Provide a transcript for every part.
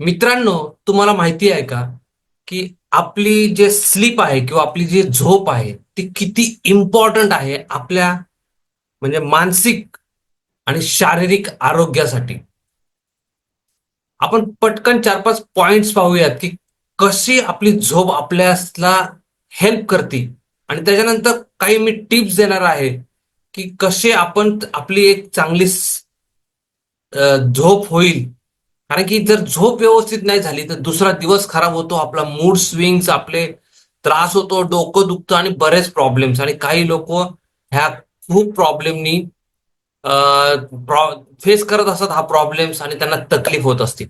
मित्रांनो तुम्हाला माहिती आहे का की आपली जे स्लीप आहे किंवा आपली जी झोप आहे ती किती इम्पॉर्टंट आहे आपल्या म्हणजे मानसिक आणि शारीरिक आरोग्यासाठी. आपण पटकन चार पाच पॉइंट्स पाहूयात की कशी आपली झोप आपल्याला हेल्प करते. आणि त्याच्यानंतर काही मी टिप्स देणार आहे की कसे आपण आपली एक चांगली झोप होईल कारण की जर झोप व्यवस्थित नाही झाली तर दुसरा दिवस खराब होतो आपला मूड स्विंग्स आपले त्रास होतो डोकं दुखतं आणि बरेच प्रॉब्लेम्स आणि काही लोक ह्या खूप प्रॉब्लेमनी फेस करत असतात हा प्रॉब्लेम्स आणि त्यांना तकलीफ होत असते.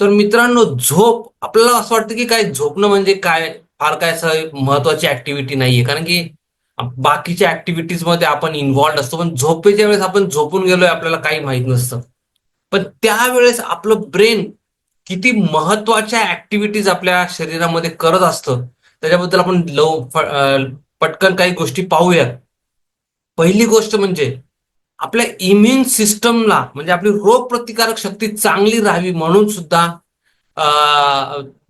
तर मित्रांनो झोप आपल्याला असं वाटतं की काय झोपणं म्हणजे काय? फार काय असं महत्वाची ऍक्टिव्हिटी नाहीये. कारण की बाकीच्या ऍक्टिव्हिटीजमध्ये आपण इन्व्हॉल्ड असतो पण झोपेच्या वेळेस आपण झोपून गेलोय आपल्याला काही माहीत नसतं. पण त्यावेळेस आपलं ब्रेन किती महत्त्वाच्या ऍक्टिव्हिटीज आपल्या शरीरामध्ये करत असतं. त्याच्याबद्दल आपण लव पटकन काही गोष्टी पाहूयात पहिली गोष्ट म्हणजे आपल्या इम्युन सिस्टमला म्हणजे आपली रोगप्रतिकारक शक्ती चांगली राहावी म्हणून सुद्धा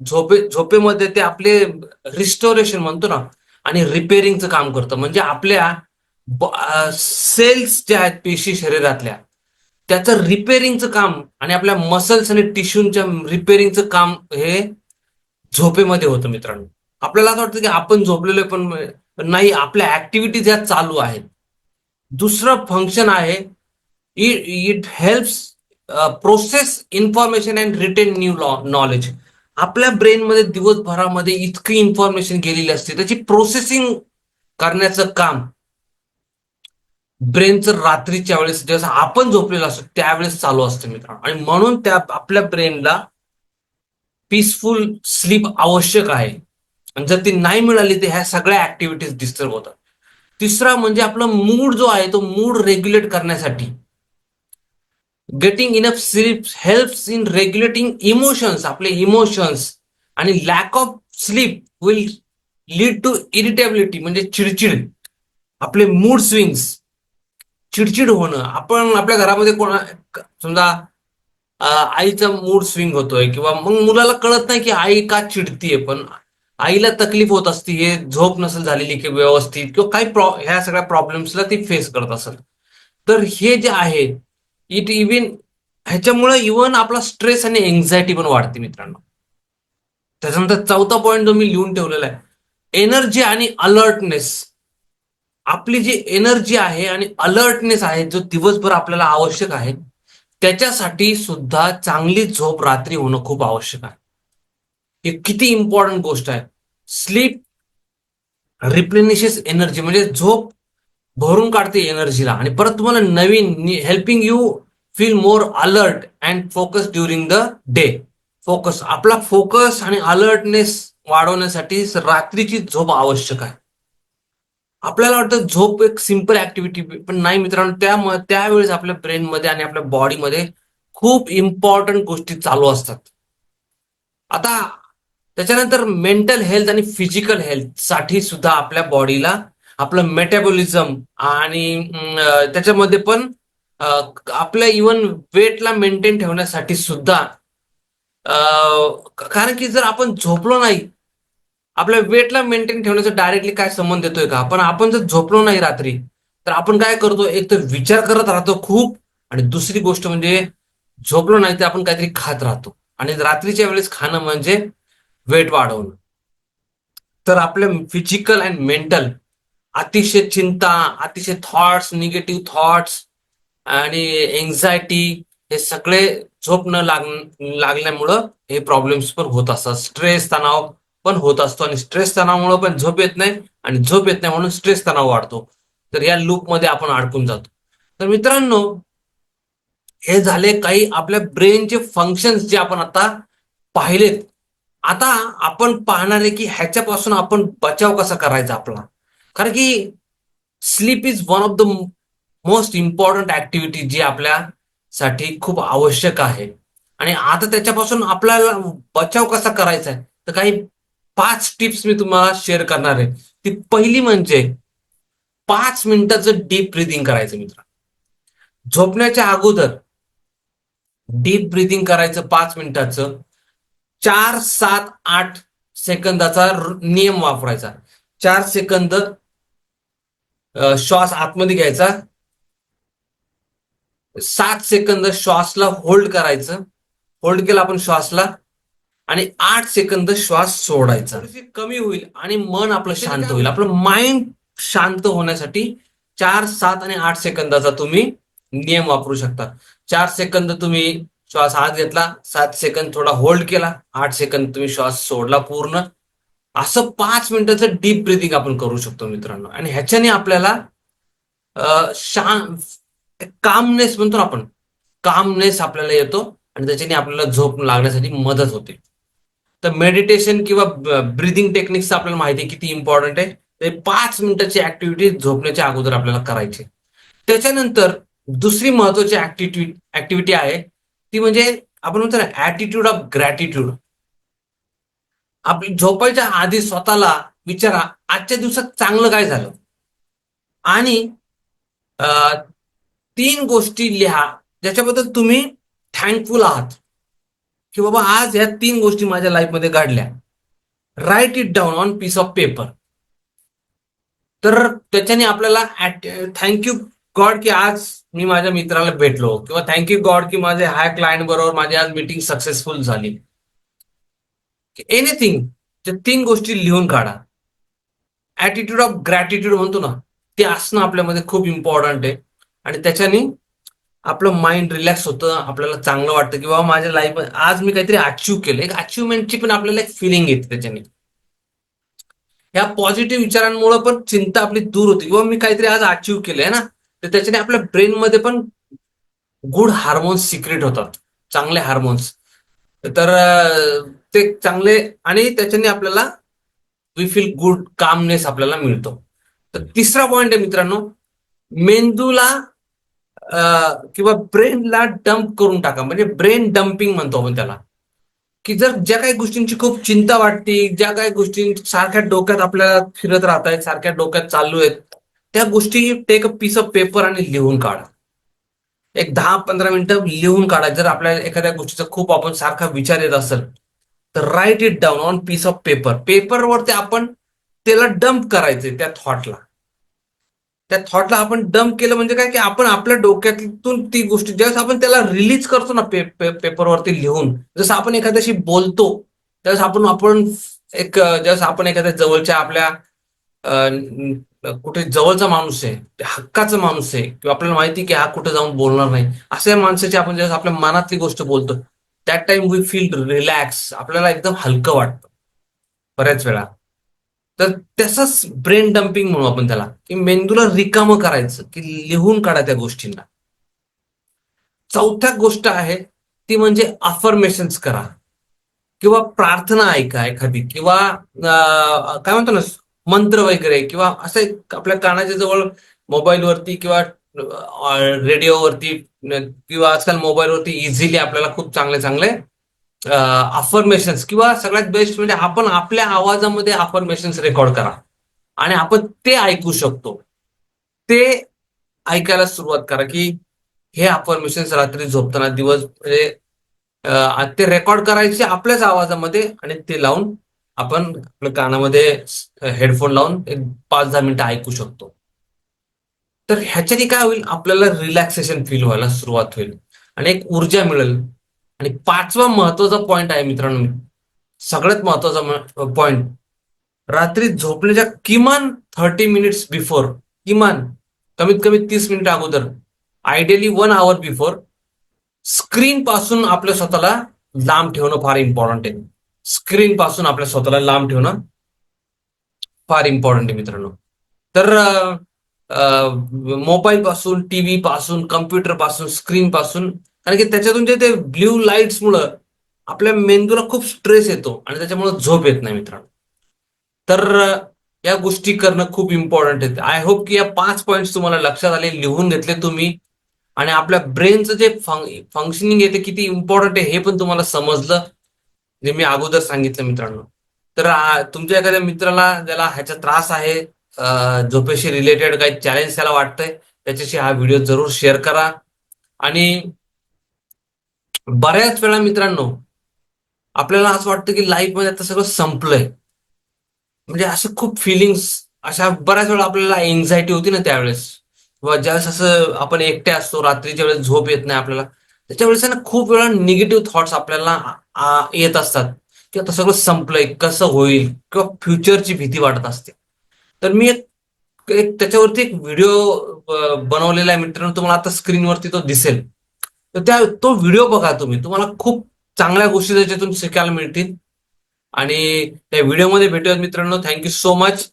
झोपे झोपेमध्ये ते आपले रिस्टोरेशन म्हणतो ना आणि रिपेअरिंगचं काम करतं. म्हणजे आपल्या सेल्स ज्या आहेत पेशी शरीरातल्या त्याचं रिपेअरिंगचं काम आणि आपल्या मसल्स आणि टिश्यूच्या रिपेअरिंगचं काम हे झोपेमध्ये होतं मित्रांनो. आपल्याला असं वाटतं की आपण झोपलेलो पण पण नाही आपल्या ऍक्टिव्हिटीज ह्या चालू आहेत. दुसरं फंक्शन आहे it it helps process information and retain new knowledge आपल्या ब्रेनमध्ये दिवसभरामध्ये इतकी इन्फॉर्मेशन गेलेली असते. त्याची प्रोसेसिंग करण्याचं काम ब्रेनचं रात्रीच्या वेळेस जसं आपण झोपलेलो असतो त्यावेळेस चालू असतं मित्रांनो. आणि म्हणून त्या आपल्या ब्रेनला पीसफुल स्लीप आवश्यक आहे. आणि जर ती नाही मिळाली तर ह्या सगळ्या ऍक्टिव्हिटीज डिस्टर्ब होतात. तिसरा म्हणजे आपला मूड जो आहे तो मूड रेग्युलेट करण्यासाठी. Getting enough sleep helps in regulating emotions आपले इमोशन्स आणि lack of sleep will lead to irritability म्हणजे चिडचिड. आपले मूड स्विंग्स चिडचिड होणं. आपण आपल्या घरामध्ये कोणा समजा आईचा मूड स्विंग होतोय किंवा मग मुलाला कळत नाही की आई का चिडतीये पण आईला तकलीफ होत असती हे झोप नसेल झालेली की व्यवस्थित किंवा काही प्रॉ ह्या सगळ्या प्रॉब्लेम्सला ती फेस करत असेल. तर हे जे आहे इट इव्हन ह्याच्यामुळे इव्हन आपला स्ट्रेस आणि एन्झायटी पण वाढते मित्रांनो. त्याच्यानंतर चौथा पॉईंट जो मी लिहून ठेवलेला आहे एनर्जी आणि अलर्टनेस आपली जी एनर्जी आहे आणि अलर्टनेस आहे जो दिवसभर आपल्याला आवश्यक आहे त्याच्यासाठी सुद्धा चांगली झोप रात्री होणं खूप आवश्यक आहे. हे किती इम्पॉर्टंट गोष्ट आहे. स्लीप रिप्लेनिशेस एनर्जी म्हणजे झोप भरून काढते एनर्जीला आणि परत तुम्हाला नवीन helping you feel more alert and focus during the day focus आपला फोकस आणि अलर्टनेस वाढवण्यासाठी रात्रीची झोप आवश्यक आहे. आपल्याला वाटतं झोप एक सिंपल ऍक्टिव्हिटी पण नाही मित्रांनो त्या त्यावेळेस आपल्या ब्रेनमध्ये आणि आपल्या बॉडीमध्ये खूप इम्पॉर्टंट गोष्टी चालू असतात. आता त्याच्यानंतर मेंटल हेल्थ आणि फिजिकल हेल्थसाठी सुद्धा आपल्या बॉडीला आपलं मेटाबॉलिझम आणि त्याच्यामध्ये पण आपल्या इवन वेटला मेंटेन ठेवण्यासाठी सुद्धा कारण की जर आपण झोपलो नाही आपल्या वेटला मेंटेन ठेवण्याचा डायरेक्टली काय संबंध येतोय का? पण आपण जर झोपलो नाही रात्री तर आपण काय करतो? एक तर विचार करत राहतो खूप. आणि दुसरी गोष्ट म्हणजे झोपलो नाही तर आपण काहीतरी खात राहतो. आणि रात्रीच्या वेळेस खाणं म्हणजे वेट वाढवणं. तर आपलं फिजिकल अँड मेंटल अतिशय चिंता अतिशय थॉट्स निगेटिव्ह थॉट्स आणि एन्झायटी हे सगळे झोप न लाग लागल्यामुळं हे प्रॉब्लेम्स पण होत असतात. स्ट्रेस तणाव पण होत असतो आणि स्ट्रेस तणावामुळे पण झोप येत नाही आणि झोप येत नाही म्हणून स्ट्रेस तणाव वाढतो. तर या लूपमध्ये आपण अडकून जातो. तर मित्रांनो हे झाले काही आपल्या ब्रेनचे फंक्शन्स जे आपण आता पाहिलेत. आता आपण पाहणार आहे की ह्याच्यापासून आपण बचाव कसा करायचा आपला? कारण की sleep is one of the most important activity जी आपल्यासाठी खूप आवश्यक आहे. आणि आता त्याच्यापासून आपल्याला बचाव कसा करायचा आहे? तर काही पाच टिप्स मी तुम्हाला शेअर करणार आहे. ती पहिली म्हणजे पाच मिनिटाचं डीप ब्रिदिंग करायचं मित्र झोपण्याच्या अगोदर डीप ब्रिदिंग करायचं पाच मिनिटाचं. चार सात आठ सेकंदाचा नियम वापरायचा. चार सेकंद श्वास आतमध्ये घ्यायचा. सात सेकंद श्वासला होल्ड करायचं. होल्ड केला आपण श्वासला. आणि आठ सेकंद श्वास सोडायचा. थोडीशी कमी होईल आणि मन आपलं शांत होईल. आपलं माइंड शांत होण्यासाठी चार सात आणि आठ सेकंदाचा तुम्ही नियम वापरू शकता. चार सेकंद तुम्ही श्वास आत घेतला सात सेकंद थोडा होल्ड केला आठ सेकंद तुम्ही श्वास सोडला पूर्ण. असं पाच मिनिटाचं डीप ब्रिथिंग आपण करू शकतो मित्रांनो. आणि ह्याच्याने आपल्याला शांत कामनेस म्हणतो ना आपण कामनेस आपल्याला येतो आणि त्याच्याने आपल्याला झोप लागण्यासाठी मदत होते. तर मेडिटेशन किंवा ब्रिदिंग टेक्निक्स आपल्याला माहिती आहे किती इम्पॉर्टंट आहे. ते पाच मिनिटाची ऍक्टिव्हिटी झोपण्याच्या अगोदर आपल्याला करायची. त्याच्यानंतर दुसरी महत्वाची ऍक्टिव्हिटी ऍक्टिव्हिटी आहे ती म्हणजे आपण म्हणतो ना ऍटिट्यूड ऑफ ग्रॅटिट्यूड आपली झोपायच्या आधी स्वतःला विचारा आजच्या दिवसात चांगलं काय झालं? आणि तीन गोष्टी लिहा ज्याच्याबद्दल तुम्ही थँकफुल आहात. की बाबा आज ह्या तीन गोष्टी माझ्या लाईफमध्ये घडल्या. Write it down on piece of paper तर त्याच्याने आपल्याला थँक्यू गॉड की आज मी माझ्या मित्राला भेटलो किंवा थँक्यू गॉड की माझे हाय क्लायंट बरोबर माझी आज मीटिंग सक्सेसफुल झाली. एनिथिंग त्या तीन गोष्टी लिहून काढा. ऍटिट्यूड ऑफ ग्रॅटिट्यूड म्हणतो ना ते असणं आपल्यामध्ये खूप इम्पॉर्टंट आहे. आणि त्याच्याने आपलं माइंड रिलॅक्स होतं आपल्याला चांगलं वाटतं की बाबा माझ्या लाईफ आज मी काहीतरी अचीव केलं. एक अचिव्हमेंटची पण आपल्याला एक फिलिंग येते त्याच्याने. या पॉझिटिव्ह विचारांमुळे पण चिंता आपली दूर होते. किंवा मी काहीतरी आज अचीव्ह केलंय ना तर त्याच्याने आपल्या ब्रेनमध्ये पण गुड हार्मोन्स सिक्रेट होतात. चांगले हार्मोन्स तर ते चांगले आणि त्याच्याने आपल्याला वी फील गुड कामनेस आपल्याला मिळतो. तर तिसरा पॉइंट आहे मित्रांनो मेंदूला किंवा ब्रेनला डंप करून टाका. म्हणजे ब्रेन डम्पिंग म्हणतो आपण त्याला. की जर ज्या काही गोष्टींची खूप चिंता वाटते ज्या काही गोष्टी सारख्या डोक्यात आपल्याला फिरत राहत आहेत सारख्या डोक्यात चालू आहेत त्या गोष्टी take a piece of paper आणि लिहून काढा. एक दहा पंधरा मिनिटं लिहून काढा. जर आपल्याला एखाद्या गोष्टीचा खूप आपण सारखा विचार येत असेल तर write it down on piece of paper पेपरवरती आपण त्याला डंप करायचे त्या थॉटला त्या थॉटला आपण डंप केलं म्हणजे काय की आपण आपल्या डोक्यातून ती गोष्ट ज्यावेळेस आपण त्याला रिलीज करतो ना पे, पे, पेपरवरती लिहून जसं आपण एखाद्याशी बोलतो त्यावेळेस आपण आपण एक ज्यावेळेस आपण एखाद्या जवळच्या आपल्या कुठे जवळचा माणूस आहे हक्काचा माणूस आहे किंवा आपल्याला माहिती की हा कुठे जाऊन बोलणार नाही अशा माणसाची आपण ज्यावेळेस आपल्या मनातली गोष्ट बोलतो that time we feel relax आपल्याला एकदम हलकं वाटतं बऱ्याच वेळा. तर त्याचाच ब्रेन डम्पिंग म्हणू आपण त्याला. की मेंदूला रिकामं करायचं की लिहून काढा त्या गोष्टींना. चौथ्या गोष्ट आहे ती म्हणजे अफर्मेशन्स करा. किंवा प्रार्थना ऐका एखादी किंवा काय म्हणतो ना मंत्र वगैरे किंवा असं आपल्या कानाच्या जवळ मोबाईलवरती किंवा रेडिओवरती किंवा आजकाल मोबाईलवरती इझिली आपल्याला खूप चांगले चांगले अफर्मेशन्स किंवा सगळ्यात बेस्ट म्हणजे आपण आपल्या आवाजामध्ये अफर्मेशन्स रेकॉर्ड करा. आणि आपण ते ऐकू शकतो. ते ऐकायला सुरुवात करा की हे अफर्मेशन्स रात्री झोपताना दिवस म्हणजे ते रेकॉर्ड करायचे आपल्याच आवाजामध्ये आणि ते लावून आपण आपल्या कानामध्ये हेडफोन लावून एक पाच दहा मिनिटं ऐकू शकतो. तर ह्याच्याने काय होईल? आपल्याला रिलॅक्सेशन फील व्हायला सुरुवात होईल. आणि एक ऊर्जा मिळेल. आणि पाचवा महत्त्वाचा पॉइंट आहे मित्रांनो सगळ्यात महत्त्वाचा पॉइंट रात्री झोपण्याच्या किमान थर्टी मिनिट्स बिफोर किमान कमीत कमी तीस मिनिट अगोदर ideally one hour before screen पासून आपल्या स्वतःला लांब ठेवणं फार इम्पॉर्टंट आहे. स्क्रीन पासून आपल्या स्वतःला लांब ठेवणं फार इम्पॉर्टंट आहे मित्रांनो. तर मोबाईल पासून टीव्ही पासून कम्प्युटरपासून स्क्रीन पासून कारण की त्याच्यातून जे ते ब्ल्यू लाईट्स मुळे आपल्या मेंदूला खूप स्ट्रेस येतो आणि त्याच्यामुळे झोप येत नाही मित्रांनो. तर या गोष्टी करणं खूप इम्पॉर्टंट आहे. आय होप की या पाच पॉईंट्स तुम्हाला लक्षात आले लिहून घेतले तुम्ही. आणि आपल्या ब्रेनचं जे फंक्शनिंग आहे ते किती इम्पॉर्टंट आहे हे पण तुम्हाला समजलं जे मी अगोदर सांगितलं मित्रांनो. तर तुमच्या एखाद्या मित्राला ज्याला ह्याचा त्रास आहे झोपेशी रिलेटेड काही चॅलेंज त्याला वाटतंय त्याच्याशी हा व्हिडिओ जरूर शेअर करा. आणि बऱ्याच वेळा मित्रांनो आपल्याला असं वाटतं की लाईफमध्ये आता सगळं संपलंय. म्हणजे असं खूप फिलिंग्स अशा बऱ्याच वेळा आपल्याला एन्झायटी होती ना त्यावेळेस. किंवा ज्यावेळेस असं आपण एकटे असतो रात्रीच्या वेळेस झोप येत नाही आपल्याला त्याच्या वेळेस ना खूप वेळा निगेटिव्ह थॉट्स आपल्याला येत असतात. की आता सगळं संपलंय कसं होईल? किंवा फ्युचरची भीती वाटत असते. तर मी एक त्याच्यावरती एक व्हिडिओ बनवलेला आहे मित्रांनो तुम्हाला आता स्क्रीनवरती तो दिसेल. तर त्या तो व्हिडिओ बघा तुम्ही. तुम्हाला खूप चांगल्या गोष्टी त्याच्यातून शिकायला मिळतील. आणि त्या व्हिडिओमध्ये भेटूयात मित्रांनो. Thank you so much